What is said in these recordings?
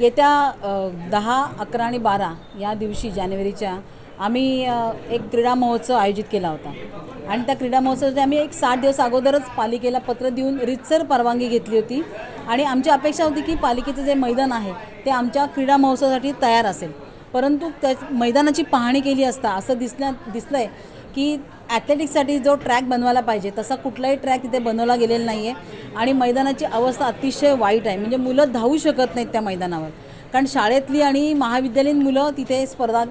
येत्या दहा अकरा आणि बारा या दिवशी जानेवारीच्या आम्ही एक क्रीडा महोत्सव आयोजित केला होता. आणि त्या क्रीडा महोत्सवासाठी आम्ही एक साठ दिवस अगोदरच पालिकेला पत्र देऊन रितसर परवानगी घेतली होती. आणि आमची अपेक्षा होती की पालिकेचं जे मैदान आहे ते आमच्या क्रीडा महोत्सवासाठी तयार असेल. परंतु त्या मैदानाची पाहणी केली असता असं दिसल्या दिसलं आहे की ॲथलेटिक्ससाठी जो ट्रॅक बनवायला पाहिजे तसा कुठलाही ट्रॅक तिथे बनवला गेलेला नाही आहे आणि मैदानाची अवस्था अतिशय वाईट आहे. म्हणजे मुलं धावू शकत नाहीत त्या मैदानावर. कारण शाळेतली आणि महाविद्यालयीन मुलं तिथे स्पर्धा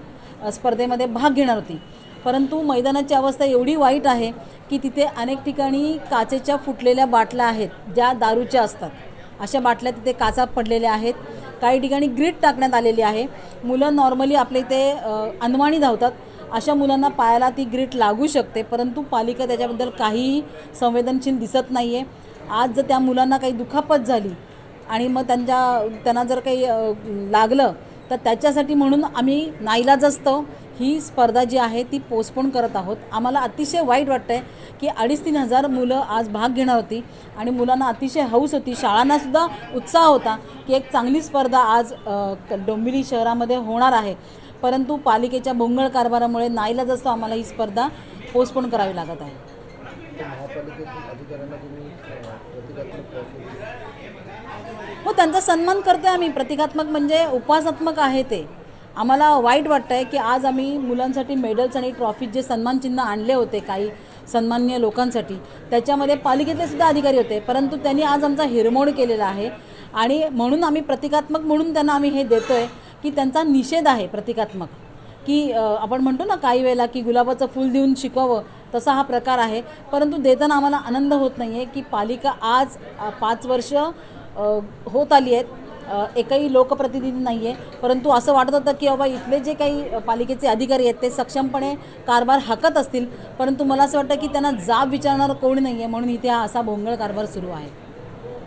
स्पर्धेमध्ये भाग घेणार होती. परंतु मैदानाची अवस्था एवढी वाईट आहे की तिथे अनेक ठिकाणी काचेच्या फुटलेल्या बाटल्या आहेत ज्या दारूच्या असतात. अशा बाटल्या तिथे काचा पडलेल्या आहेत. काही ठिकाणी ग्रीट टाकण्यात आलेली आहे. मुलं नॉर्मली आपल्या इथे अनवाणी धावतात. अशा मुलांना पायाला ती ग्रीट लागू शकते परंतु पालिका त्याच्याबद्दल काहीही संवेदनशील दिसत नाही आहे आज जर त्या मुलांना काही दुखापत झाली आणि मग त्यांच्या त्यांना जर काही लागलं तर त्याच्यासाठी म्हणून आम्ही नाईलाज असतो. ही स्पर्धा जी आहे ती पोस्टपोन करत आहोत. आम्हाला अतिशय वाईट वाटतं आहे की अडीच तीन हजार मुलं आज भाग घेणार होती आणि मुलांना अतिशय हौस होती. शाळांनासुद्धा उत्साह होता की एक चांगली स्पर्धा आज डोंबिवली शहरामध्ये होणार आहे. परंतु पालिकेच्या भोंगळ कारभारामुळे नाईलाजस्तव आम्हाला ही स्पर्धा पोस्टपोन करावी लागत आहे. हो त्यांचा सन्मान करते आम्ही. प्रतिकात्मक म्हणजे उपासात्मक आहे ते. आम्हाला वाईट वाटतं आहे की आज आम्ही मुलांसाठी मेडल्स आणि ट्रॉफीज जे सन्मानचिन्ह आणले होते काही सन्मान्य लोकांसाठी त्याच्यामध्ये पालिकेतले सुद्धा अधिकारी होते परंतु त्यांनी आज आमचा हिरमोड केलेला आहे. आणि म्हणून आम्ही प्रतिकात्मक म्हणून त्यांना आम्ही हे देतो आहे की त्यांचा निषेध आहे प्रतिकात्मक. की आपण म्हणतो ना काही वेळेला की गुलाबाचं फूल देऊन शिकवावं तसा हा प्रकार आहे. परंतु देताना आम्हाला आनंद होत नाही आहे की पालिका आज पाच वर्ष होत आली आहेत. एकही लोकप्रतिनिधी नाही आहे परंतु असं वाटत होतं की बाबा इथले जे काही पालिकेचे अधिकारी आहेत ते सक्षमपणे कारभार हाकत असतील. परंतु मला असं वाटतं की त्यांना जाब विचारणारं कोणी नाही आहे म्हणून इथे हा असा भोंगळ कारभार सुरू आहे.